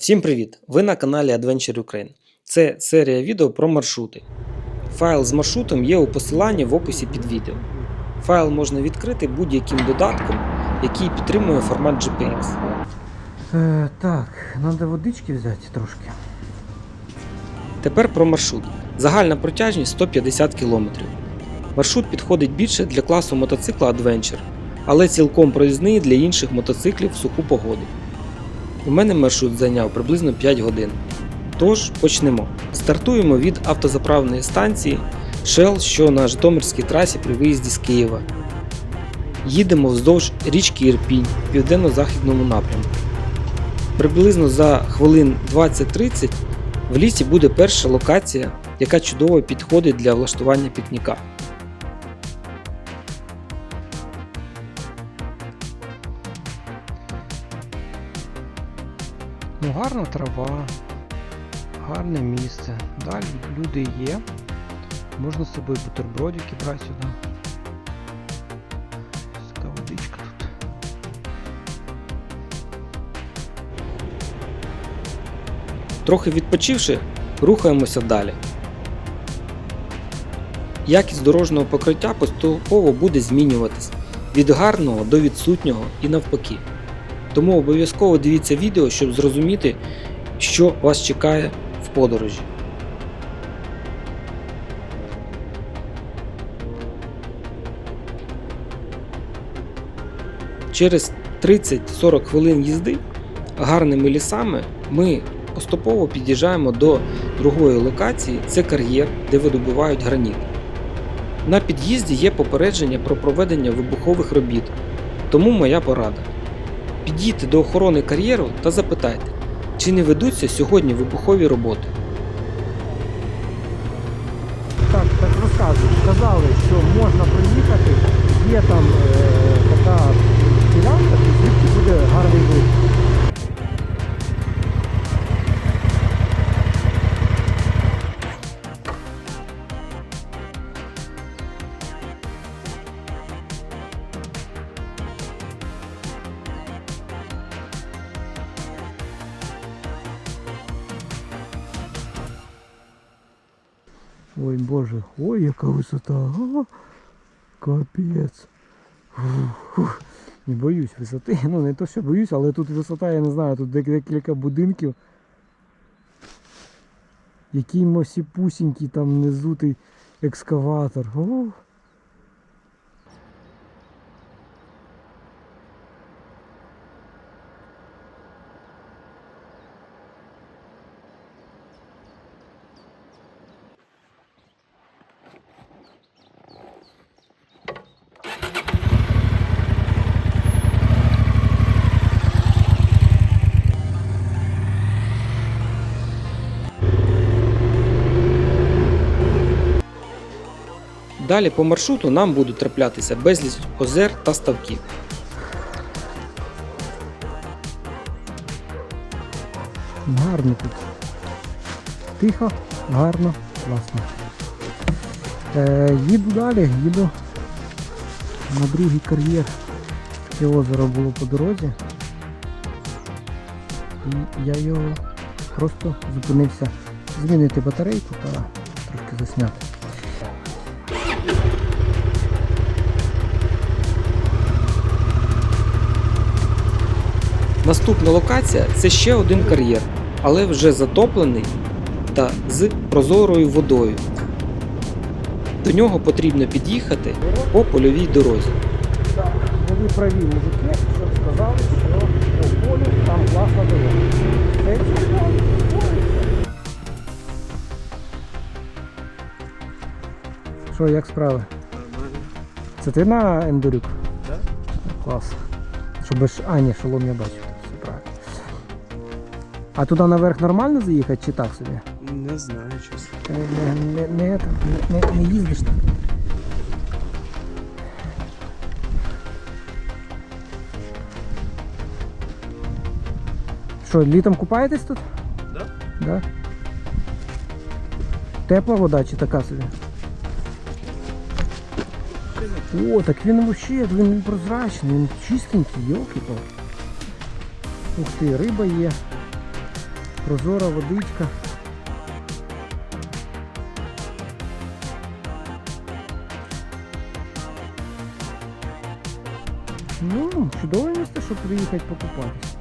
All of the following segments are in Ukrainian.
Всім привіт! Ви на каналі Adventure Ukraine. Це серія відео про маршрути. Файл з маршрутом є у посиланні в описі під відео. Файл можна відкрити будь-яким додатком, який підтримує формат GPX. Е, так, треба водички взяти трошки. Тепер про маршрут. Загальна протяжність 150 км. Маршрут підходить більше для класу мотоцикла Adventure, але цілком проїзний для інших мотоциклів в суху погоду. У мене маршрут зайняв приблизно 5 годин. Тож почнемо. Стартуємо від автозаправної станції Shell, що на Житомирській трасі при виїзді з Києва. Їдемо вздовж річки Ірпінь в південно-західному напрямку. Приблизно за хвилин 20-30 в лісі буде перша локація, яка чудово підходить для влаштування пікніка. Гарна трава, гарне місце. Далі люди є. Можна з собою бутербродики брати сюди. Така водичка тут. Трохи відпочивши, рухаємося далі. Якість дорожнього покриття поступово буде змінюватись від гарного до відсутнього і навпаки. Тому обов'язково дивіться відео, щоб зрозуміти, що вас чекає в подорожі. Через 30-40 хвилин їзди гарними лісами ми поступово під'їжджаємо до другої локації це кар'єр, де видобувають граніт. На під'їзді є попередження про проведення вибухових робіт, тому моя порада. Підійте до охорони кар'єру та запитайте, чи не ведуться сьогодні вибухові роботи. Так, так розказують. Сказали, що можна приїхати, Є там е, така ділянка, звідки буде гарний вид. Ой, боже, ой, яка висота. А, капець. Фух, фух. Не боюсь висоти. Ну не то, що боюсь, але тут висота, я не знаю, тут декілька будинків. Який мосіпусінький там внизу той екскаватор. Ох. Далі по маршруту нам будуть траплятися безліч озер та ставків. Гарно тут. Тихо, гарно, класно. Е, їду далі, їду на другий кар'єр. Таке озеро було по дорозі. І я його просто зупинився змінити батарейку та трошки засняти. Наступна локація це ще один кар'єр, але вже затоплений та з прозорою водою. До нього потрібно під'їхати по польовій дорозі. Так, були праві мужики, що сказали, що по полю там класна дорога. Що, як справи? Це ти на ендурюк? Так. Клас. Що без... А, шолом я бачив. А туди наверх нормально заїхати чи так собі? Не знаю, чесно. Ти Не, не, не, не, не, не їздиш там. Що, літом купаєтесь тут? Да. Да? Тепла вода чи така собі? О, так він вообще, він прозрачний, він чистенький, йолки Ух ти, риба є. Прозора водичка. Ну, чудове місце, щоб приїхати покупатись.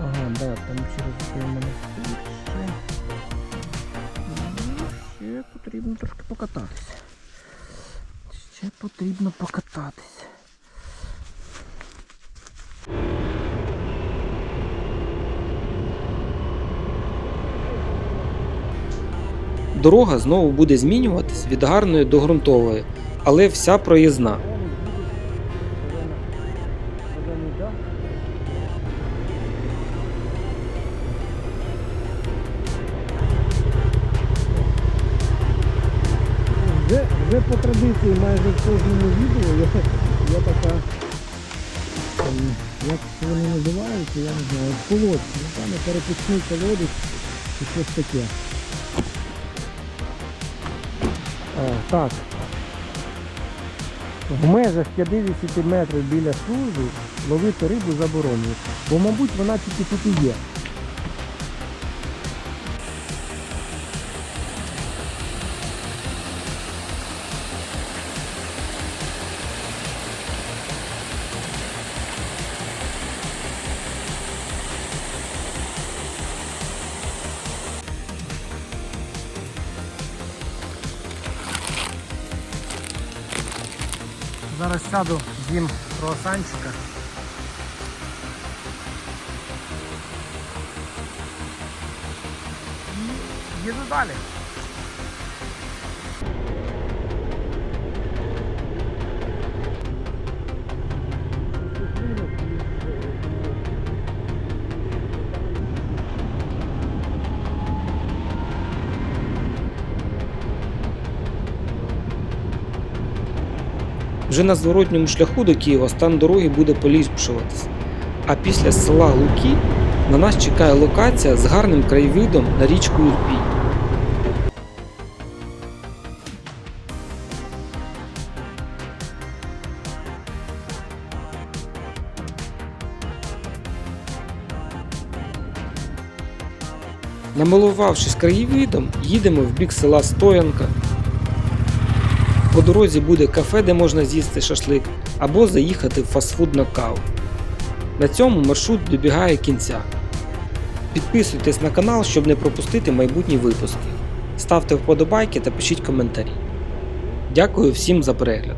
Ага, да, там через монастир ще. Ще потрібно трошки покататися. Ще потрібно покататися. Дорога знову буде змінюватись від гарної до ґрунтової, але вся проїзна. Вже, вже по традиції майже в кожному відео є, є така, ем, як вони називаються, я не знаю, колодці. Там я перепічний колодець і щось таке. Так. В межах 50 метрів біля служби ловити рибу заборонено. Бо, мабуть, вона тільки тут і є. Зараз сяду, з'їм круасанчика. І їду далі. Вже на зворотньому шляху до Києва стан дороги буде поліпшуватись. А після села Луки на нас чекає локація з гарним краєвидом на річку Ірпінь. Намилувавшись краєвидом, їдемо в бік села Стоянка. По дорозі буде кафе, де можна з'їсти шашлик, або заїхати в фастфуд на каву. На цьому маршрут добігає кінця. Підписуйтесь на канал, щоб не пропустити майбутні випуски. Ставте вподобайки та пишіть коментарі. Дякую всім за перегляд.